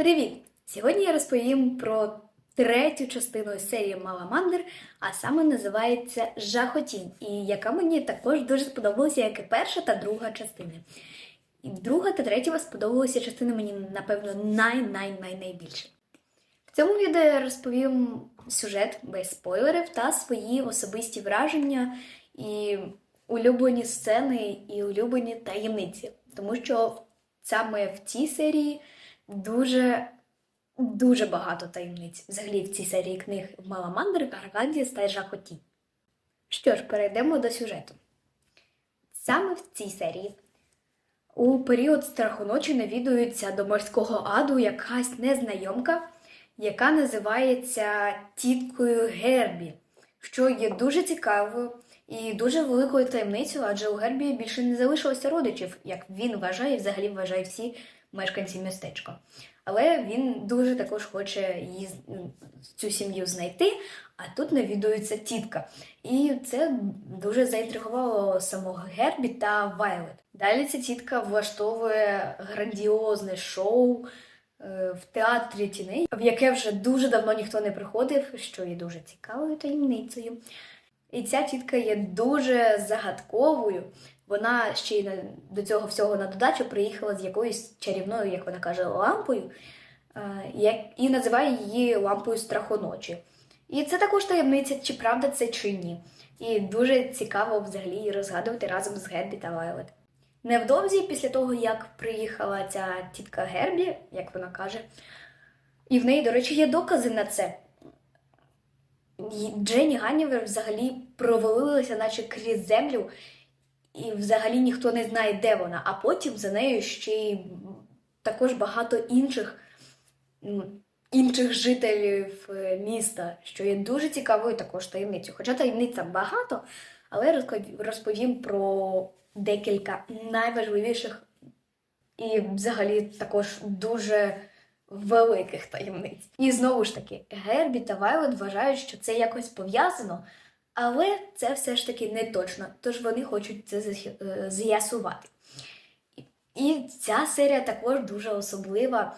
Привіт! Сьогодні я розповім про третю частину серії Маламандр, а саме називається Жахотінь, і яка мені також дуже сподобалася, як і перша та друга частини. І друга та третя сподобалася частина мені, напевно, най-най-най-найбільше. В цьому відео я розповім сюжет без спойлерів та свої особисті враження і улюблені сцени і улюблені таємниці. Тому що саме в цій серії дуже дуже багато таємниць. Взагалі в цій серії книг Маламандр, Гаргандіс та Жахоті. Що ж, перейдемо до сюжету. Саме в цій серії у період страху ночі навідується до морського аду якась незнайомка, яка називається тіткою Гербі, що є дуже цікавою і дуже великою таємницею, адже у Гербі більше не залишилося родичів, як він вважає, взагалі вважають всі мешканці містечка. Але він дуже також хоче її цю сім'ю знайти, а тут навідується тітка. І це дуже заінтригувало самого Гербі та Вайлет. Далі ця тітка влаштовує грандіозне шоу е, в театрі тіней, в яке вже дуже давно ніхто не приходив, що є дуже цікавою таємницею. І ця тітка є дуже загадковою. Вона ще й до цього всього на додачу приїхала з якоюсь чарівною, як вона каже, лампою, е, і називає її лампою страхоночі. І це також таємниця, чи правда це чи ні. І дуже цікаво взагалі розгадувати разом з Гербі та Вайлет. Невдовзі, після того, як приїхала ця тітка Гербі, як вона каже, і в неї, до речі, є докази на це. І Дженні Ганнівер взагалі провалилася, наче крізь землю, і взагалі ніхто не знає, де вона. А потім за нею ще й також багато інших, інших жителів е, міста, що є дуже цікавою також таємницею. Хоча таємниця багато, але розповім про декілька найважливіших і взагалі також дуже великих таємниць. І знову ж таки, Гербі та Вайлет вважають, що це якось пов'язано, але це все ж таки не точно, тож вони хочуть це е, з'ясувати. І- І ця серія також дуже особлива.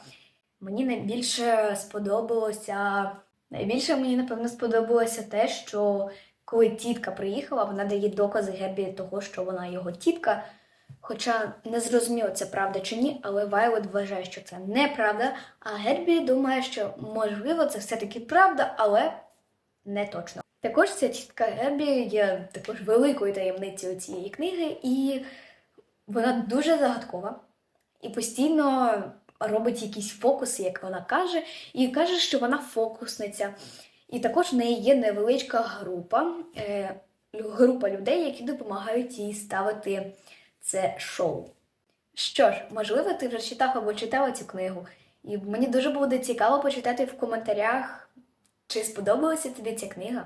Мені найбільше сподобалося. Найбільше мені, напевно, сподобалося те, що коли тітка приїхала, вона дає докази Гербі того, що вона його тітка. Хоча не зрозуміло, це правда чи ні, але Вайлет вважає, що це неправда, а Гербі думає, що можливо це все-таки правда, але не точно. Також ця тітка Гербі є також великою таємницею цієї книги, і вона дуже загадкова і постійно робить якісь фокуси, як вона каже, і каже, що вона фокусниця. І також в неї є невеличка група, е, група людей, які допомагають їй ставити це шоу. Що ж, можливо, ти вже читав або читала цю книгу, і мені дуже буде цікаво почитати в коментарях, чи сподобалася тобі ця книга.